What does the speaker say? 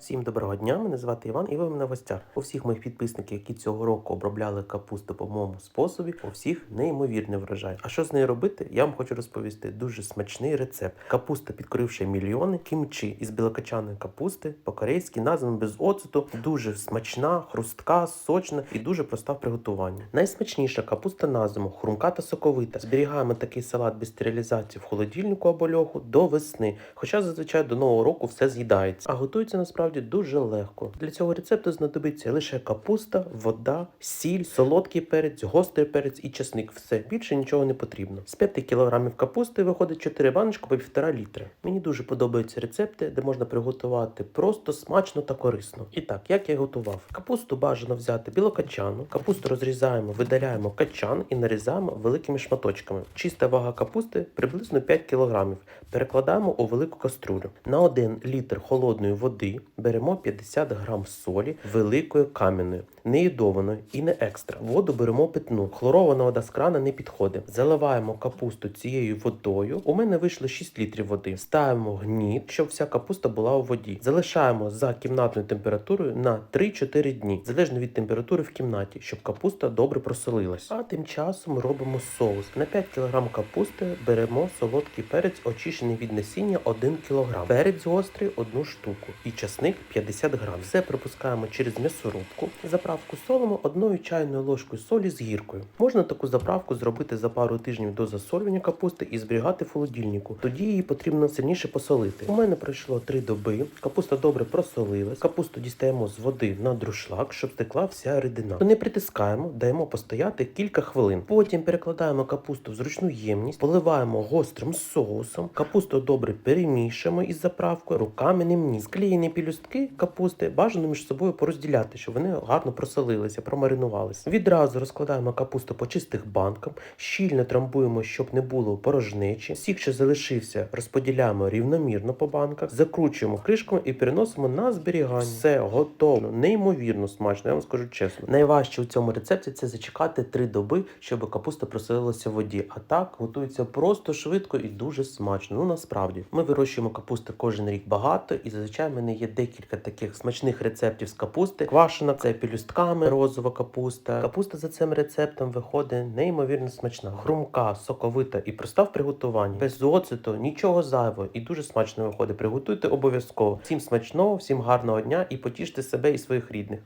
Всім доброго дня, мене звати Іван і ви мене в гостях. У всіх моїх підписників, які цього року обробляли капусту по моєму способі, у всіх неймовірний врожай. А що з нею робити? Я вам хочу розповісти дуже смачний рецепт. Капуста, підкоривши мільйони, кімчі із білокачаної капусти, по-корейськи, названа без оцету, дуже смачна, хрустка, сочна і дуже проста в приготуванні. Найсмачніша капуста на зиму, хрумка та соковита. Зберігаємо такий салат без стерилізації в холодильнику або льоху до весни. Хоча зазвичай до нового року все з'їдається. А готується насправді дуже легко. Для цього рецепту знадобиться лише капуста, вода, сіль, солодкий перець, гострий перець і чесник. Все більше нічого не потрібно. З 5 кг капусти виходить 4 баночки по 1,5 літри. Мені дуже подобаються рецепти, де можна приготувати просто смачно та корисно. І так, як я готував? Капусту бажано взяти білокачану, капусту розрізаємо, видаляємо качан і нарізаємо великими шматочками. Чиста вага капусти приблизно 5 кг. Перекладаємо у велику каструлю. На 1 літр холодної води беремо 50 грам солі великою кам'яною, не йодованою і не екстра. Воду беремо питну. Хлорована вода з крана не підходить. Заливаємо капусту цією водою. У мене вийшло 6 літрів води. Ставимо гніт, щоб вся капуста була у воді. Залишаємо за кімнатною температурою на 3-4 дні, залежно від температури в кімнаті, щоб капуста добре просолилась. А тим часом робимо соус. На 5 кг капусти беремо солодкий перець, очищений від насіння 1 кг. Перець гострий 1 штуку і часник 50 грам. Все пропускаємо через м'ясорубку. Заправку солимо одною чайною ложкою солі з гіркою. Можна таку заправку зробити за пару тижнів до засолювання капусти і зберігати в холодильнику. Тоді її потрібно сильніше посолити. У мене пройшло 3 доби. Капуста добре просолилась. Капусту дістаємо з води на друшлак, щоб стекла вся рідина. То не притискаємо, даємо постояти кілька хвилин. Потім перекладаємо капусту в зручну ємність, поливаємо гострим соусом. Капусту добре перемішуємо із заправкою, руками не мні. Склеєні пілюстки капусти бажано між собою порозділяти, щоб вони гарно просолилися, промаринувалися. Відразу розкладаємо капусту по чистих банкам, щільно трамбуємо, щоб не було порожнечі. Сік, що залишився, розподіляємо рівномірно по банках, закручуємо кришкою і переносимо на зберігання. Все готово, неймовірно смачно. Я вам скажу чесно. Найважче у цьому рецепті це зачекати три доби, щоб капуста просолилася в воді. А так готується просто швидко і дуже смачно. Ну насправді ми вирощуємо капусти кожен рік багато, і зазвичай в мене є декілька таких смачних рецептів з капусти. Квашена це пілюстками, розова капуста. Капуста за цим рецептом виходить неймовірно смачна, хрумка, соковита і проста в приготуванні. Без оцету, нічого зайвого і дуже смачно виходить. Приготуйте обов'язково. Всім смачного, всім гарного дня і потіште себе і своїх рідних.